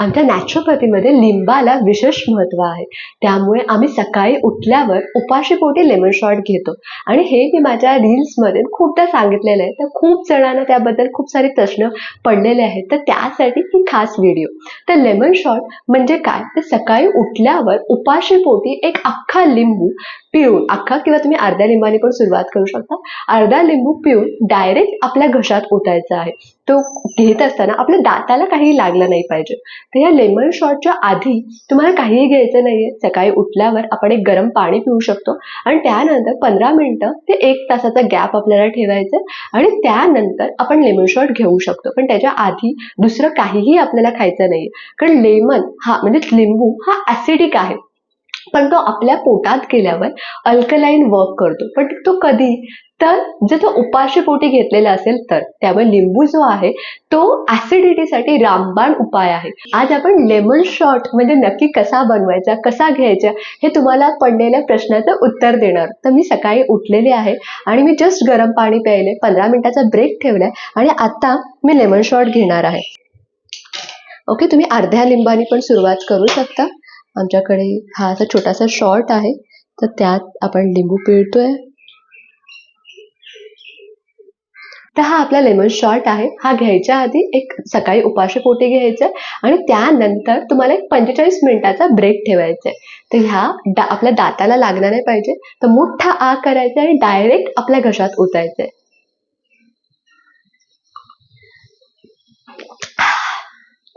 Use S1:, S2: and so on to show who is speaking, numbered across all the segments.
S1: आमच्या नॅचरोपॅथीमध्ये लिंबाला विशेष महत्त्व आहे. त्यामुळे आम्ही सकाळी उठल्यावर उपाशीपोटी लेमन शॉट घेतो. आणि हे मी माझ्या रील्समध्ये खूपदा सांगितलेलं आहे. तर खूप जणांना त्याबद्दल खूप सारे प्रश्न पडलेले आहेत. तर त्यासाठी ही खास व्हिडिओ तर लेमन शॉट म्हणजे काय? तर सकाळी उठल्यावर उपाशीपोटी एक अख्खा लिंबू पिळून अख्खा किंवा तुम्ही अर्ध्या लिंबाने पण सुरुवात करू शकता. अर्धा लिंबू पिळून डायरेक्ट आपल्या घशात ओतायचा आहे. तो घेत असताना आपल्या दाताला काही लागलं नाही पाहिजे. तर या लेमन शॉटच्या आधी तुम्हाला काहीही घ्यायचं नाहीये. सकाळी उठल्यावर आपण एक गरम पाणी पिऊ शकतो आणि त्यानंतर पंधरा मिनिटं ते एक तासाचा गॅप आपल्याला ठेवायचा आणि त्यानंतर आपण लेमन शॉट घेऊ शकतो. पण त्याच्या आधी दुसरं काहीही आपल्याला खायचं नाहीये. कारण लेमन हा म्हणजे लिंबू हा ऍसिडिक आहे. पण तो आपल्या पोटात गेल्यावर अल्कलाईन वर्क करतो. पण तो कधी? तर जर तो उपाशीपोटी घेतलेला असेल तर त्यामुळे लिंबू जो आहे तो ऍसिडिटीसाठी रामबाण उपाय आहे. आज आपण लेमन शॉर्ट म्हणजे नक्की कसा बनवायचा कसा घ्यायचा हे तुम्हाला पडलेल्या प्रश्नाचं उत्तर देणार. तर मी सकाळी उठलेले आहे आणि मी जस्ट गरम पाणी प्यायले पंधरा मिनिटाचा ब्रेक ठेवलाय आणि आता मी लेमन शॉट घेणार आहे. ओके तुम्ही अर्ध्या लिंबानी पण सुरुवात करू शकता. आमच्याकडे हा असा छोटासा शॉर्ट आहे. तर त्यात आपण लिंबू पिळतोय. तर हा आपला लेमन शॉर्ट आहे. हा घ्यायच्या आधी एक सकाळी उपाशीपोटी घ्यायचं आणि त्यानंतर तुम्हाला एक पंचेचाळीस मिनिटाचा ब्रेक ठेवायचा आहे. तर ह्या डा आपल्या दाताला लागला नाही पाहिजे. तर मोठा आ करायचा आणि डायरेक्ट आपल्या घशात ओतायचं आहे.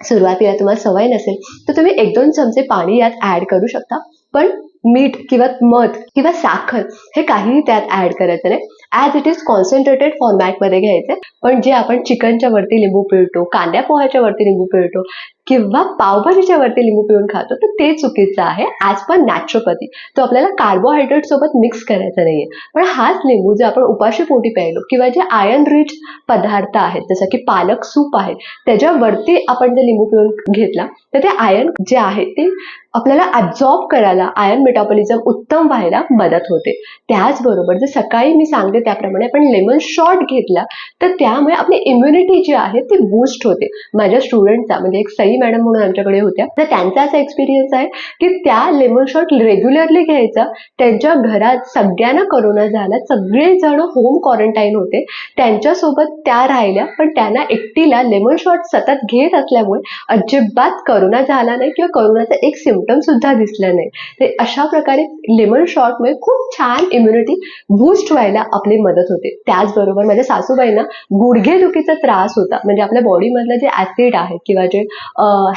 S1: सुरुवातीला तुम्हाला सवय नसेल तर तुम्ही एक दोन चमचे पाणी यात ऍड करू शकता. पण मीठ किंवा मध किंवा साखर हे काहीही त्यात ऍड करायचं नाही. ॲज इट इज कॉन्सन्ट्रेटेड फॉर्मॅटमध्ये घ्यायचं पण जे आपण चिकनच्या वरती लिंबू पिळतो कांद्या पोह्याच्या वरती लिंबू पिळतो किंवा पावभाजीच्या वरती लिंबू पिळून खातो तर ते चुकीचं आहे. ॲज पर नॅचरोपॅथी तो आपल्याला कार्बोहायड्रेट सोबत मिक्स करायचा नाहीये. पण हाच लिंबू जे आपण उपाशी पोटी प्यायलो किंवा जे आयर्न रिच पदार्थ आहेत जसं की पालक सूप आहे त्याच्यावरती आपण जर लिंबू पिळून घेतला तर ते आयर्न जे आहे ते आपल्याला ॲब्झॉर्ब करायला आयर्न मेटाबॉलिझम उत्तम व्हायला मदत होते. त्याचबरोबर जर सकाळी मी सांगते त्याप्रमाणे आपण लेमन शॉर्ट घेतला तर त्यामुळे आपली इम्युनिटी जी आहे ती बूस्ट होते. माझ्या स्टुडंटचा म्हणजे एक सई मॅडम म्हणून आमच्याकडे होत्या तर त्यांचा असा एक्सपिरियन्स आहे की त्या लेमन शॉर्ट रेग्युलरली घ्यायचा. त्यांच्या घरात सगळ्यांना करोना झाला सगळेजण होम क्वारंटाईन होते. त्यांच्यासोबत त्या राहिल्या पण त्यांना एकटीला लेमन शॉर्ट सतत घेत असल्यामुळे अजिबात करोना झाला नाही किंवा करोनाचा एक सिमटम सुद्धा दिसला नाही. ते अशा प्रकारे लेमन शॉर्टमुळे खूप छान इम्युनिटी बूस्ट व्हायला आपली मदत होते. त्याचबरोबर माझ्या सासूबाईंना गुडघेदुखीचा त्रास होता. म्हणजे आपल्या बॉडीमधलं जे ऍसिड आहे किंवा जे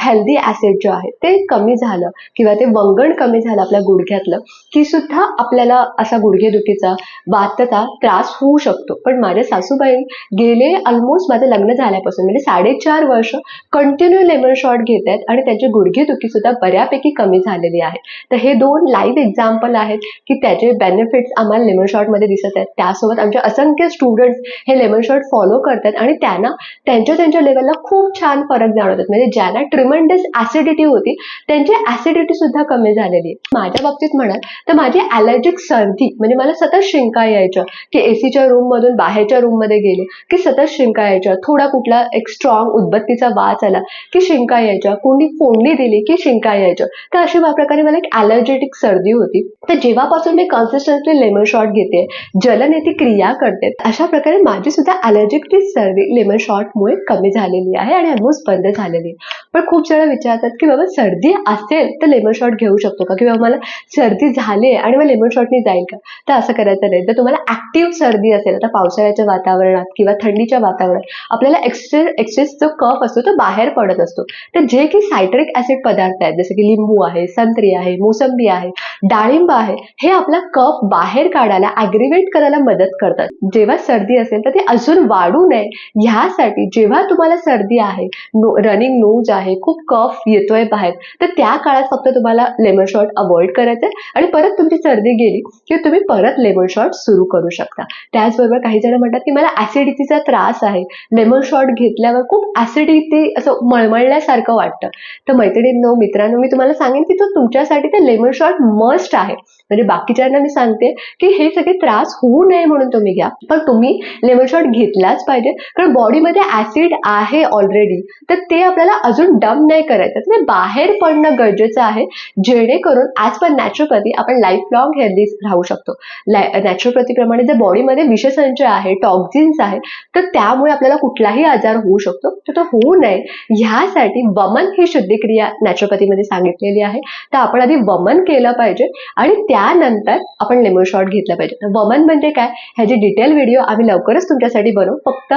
S1: हेल्दी ऍसिड जे आहे ते कमी झालं किंवा ते वंगण कमी झालं आपल्या गुडघ्यातलं की सुद्धा आपल्याला असा गुडघेदुखीचा वातचा त्रास होऊ शकतो. पण माझ्या सासूबाई गेले ऑलमोस्ट माझं लग्न झाल्यापासून म्हणजे साडेचार वर्ष कंटिन्यू लेमन शॉट घेत आहेत आणि त्यांची गुडघेदुखी सुद्धा बऱ्यापैकी कमी झालेली आहे. तर हे दोन लाईव्ह एक्झाम्पल आहेत की त्याचे बेनिफिट्स आम्हाला लेमन शॉटमध्ये दिसत आहेत. त्यासोबत आमचे असंख्य स्टुडंट्स हे लेमन शॉर्ट फॉलो करतात आणि त्यांना त्यांच्या त्यांच्या लेवलला खूप छान फरक जाणवतात. म्हणजे ज्यांना ट्रिमंडस ऍसिडिटी होती त्यांची ऍसिडिटी सुद्धा कमी झालेली आहे. माझ्या बाबतीत म्हणाल तर माझी ॲलर्जिक सर्दी म्हणजे मला सतत शिंका यायच्या की एसीच्या रूम मधून बाहेरच्या रूममध्ये गेले की सतत शिंका यायच्या थोडा कुठला एक स्ट्रॉंग उदबत्तीचा वास आला की शिंका यायच्या कोणी फोडणी दिली की शिंका यायच्या तर अशा प्रकारे मला एक ॲलर्जेटिक सर्दी होती. तर जेव्हापासून मी कन्सिस्टंटली लेमन शॉट घेते जलनेती क्रिया करते. अशा प्रकारे माझी सुद्धा ॲलर्जिक सर्दी लेमन शॉर्टमुळे कमी झालेली आहे आणि ऑलमोस्ट बंद झालेली आहे. पण खूप जण विचारतात की बाबा सर्दी असेल तर लेमन शॉट घेऊ शकतो का? किंवा मला सर्दी झाली आहे आणि मग लेमन शॉर्टनी जाईल का? तर असं करायचं नाही. जर तुम्हाला ऍक्टिव्ह सर्दी असेल आता पावसाळ्याच्या वातावरणात किंवा थंडीच्या वातावरणात आपल्याला एक्सेस एक्सेस जो कफ असतो तो बाहेर पडत असतो. तर जे की सायट्रिक ऍसिड पदार्थ आहेत जसं की लिंबू आहे संत्री आहे मोसंबी आहे डाळिंब आहे हे आपला कफ बाहेर काढायला ॲग्रिवेट करायला मदत करतात. जेव्हा सर्दी असेल तर ते अजून वाढू नये. ह्यासाठी जेव्हा तुम्हाला सर्दी आहे नो रनिंग नोज आहे खूप कफ येतोय बाहेर तर त्या काळात फक्त तुम्हाला लेमन शॉट अवॉइड करायचं आहे आणि परत तुमची सर्दी गेली की तुम्ही परत लेमन शॉट सुरू करू शकता. त्याचबरोबर काही जण म्हणतात की मला ऍसिडिटीचा त्रास आहे. लेमन शॉट घेतल्यावर खूप ऍसिडिटी असं मळमळल्यासारखं वाटतं. तर मैत्रिणींनो मित्रांनो मी तुम्हाला सांगेन की तो तुमच्यासाठी ते लेमन शॉट मस्ट आहे. म्हणजे बाकीच्यांना मी सांगते की हे सगळे त्रास होऊ नये म्हणून तुम्ही घ्या. पण तुम्ही लेमन शॉट घेतलाच पाहिजे. कारण बॉडीमध्ये ऍसिड आहे ऑलरेडी तर ते आपल्याला अजून डम नाही करायचं. तर ते बाहेर पडणं गरजेचं आहे. जेणेकरून ॲज पर नॅचरोपॅथी आपण लाईफ लॉंग हेल्दी राहू शकतो. नॅचरोपॅथीप्रमाणे जर बॉडीमध्ये विषसंचय आहे टॉक्झिन्स आहे तर त्यामुळे आपल्याला कुठलाही आजार होऊ शकतो. तर तो होऊ नये. ह्यासाठी वमन ही शुद्धिक्रिया नॅचरोपॅथीमध्ये सांगितलेली आहे. तर आपण आधी वमन केलं पाहिजे. आणि त्यानंतर आपण लेमन शॉट घेतलं पाहिजे. तर वमन म्हणजे काय? ह्याची डिटेल व्हिडिओ आम्ही लवकरच तुमच्यासाठी बनवू. फक्त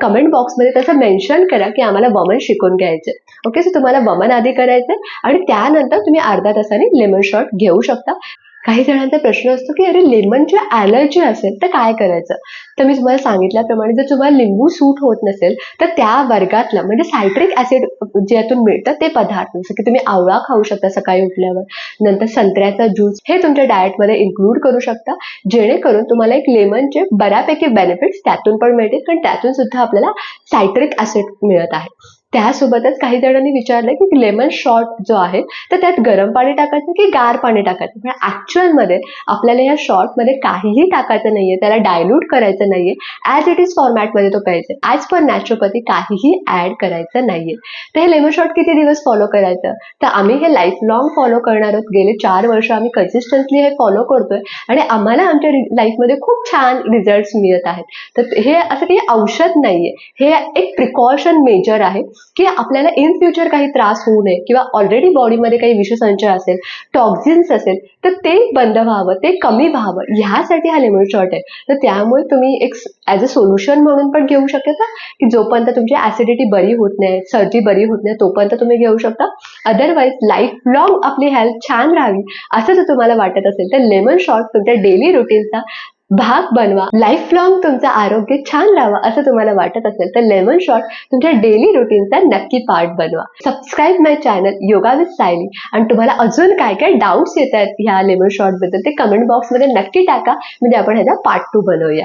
S1: कमेंट बॉक्समध्ये तसं मेन्शन करा की आम्हाला वमन शिकून घ्यायचे ओके सो तुम्हाला वमन आधी करायचं आणि त्यानंतर तुम्ही अर्ध्या तासाने लेमन शॉट घेऊ शकता. काही जणांचा प्रश्न असतो की अरे लेमनची ॲलर्जी असेल तर काय करायचं? तर मी तुम्हाला सांगितल्याप्रमाणे जर तुम्हाला लिंबू सूट होत नसेल तर त्या वर्गातलं म्हणजे सायट्रिक ॲसिड ज्यातून मिळतं ते पदार्थ जसं की तुम्ही आवळा खाऊ शकता सकाळी उठल्यावर नंतर संत्र्याचा ज्यूस हे तुमच्या डाएटमध्ये इन्क्लूड करू शकता. जेणेकरून तुम्हाला एक लेमनचे बऱ्यापैकी बेनिफिट्स त्यातून पण मिळतील पण त्यातून सुद्धा आपल्याला सायट्रिक ॲसिड मिळत आहे. त्यासोबतच काही जणांनी विचारलं की लेमन शॉर्ट जो आहे तर त्यात गरम पाणी टाकायचं की गार पाणी टाकायचं? पण ॲक्च्युअलमध्ये आपल्याला या शॉर्टमध्ये काहीही टाकायचं नाहीये त्याला डायल्यूट करायचं नाहीये. ॲज इट इज फॉर्मॅटमध्ये तो प्यायचा ॲज पर नॅचरोपॅथी काहीही ॲड करायचं नाहीये. तर हे लेमन शॉर्ट किती दिवस फॉलो करायचं? तर आम्ही हे लाईफ लॉंग फॉलो करणार आहोत. गेले चार वर्ष आम्ही कन्सिस्टन्सली हे फॉलो करतोय. आणि आम्हाला आमच्या लाईफमध्ये खूप छान रिझल्ट मिळत आहेत. तर हे असं काही औषध नाहीये. हे एक प्रिकॉशन मेजर आहे. की आपल्याला इन फ्युचर काही त्रास होऊ नये किंवा ऑलरेडी बॉडीमध्ये काही विषसंचय असेल टॉक्झिन्स असेल तर ते बंद व्हावं ते कमी व्हावं ह्यासाठी हा लेमन शॉर्ट आहे. तर त्यामुळे तुम्ही एक ॲज अ सोल्युशन म्हणून पण घेऊ शकता की? जोपर्यंत तुमची ॲसिडिटी बरी होत नाही सर्दी बरी होत नाही तोपर्यंत तुम्ही घेऊ शकता. अदरवाईज लाईफ लॉंग आपली हेल्थ छान राहावी असं जर तुम्हाला वाटत असेल तर लेमन शॉर्ट तुमच्या डेली रुटीनचा भाग बनवा. लाईफ लॉंग तुमचं आरोग्य छान राहावं असं तुम्हाला वाटत असेल तर लेमन शॉट तुमच्या डेली रुटीनचा नक्की पार्ट बनवा. Subscribe my channel yoga with Sayali आणि तुम्हाला अजून काय काय डाऊट्स येत आहेत ह्या लेमन शॉटबद्दल ते कमेंट बॉक्समध्ये नक्की टाका. म्हणजे आपण ह्याचा पार्ट टू बनवूया.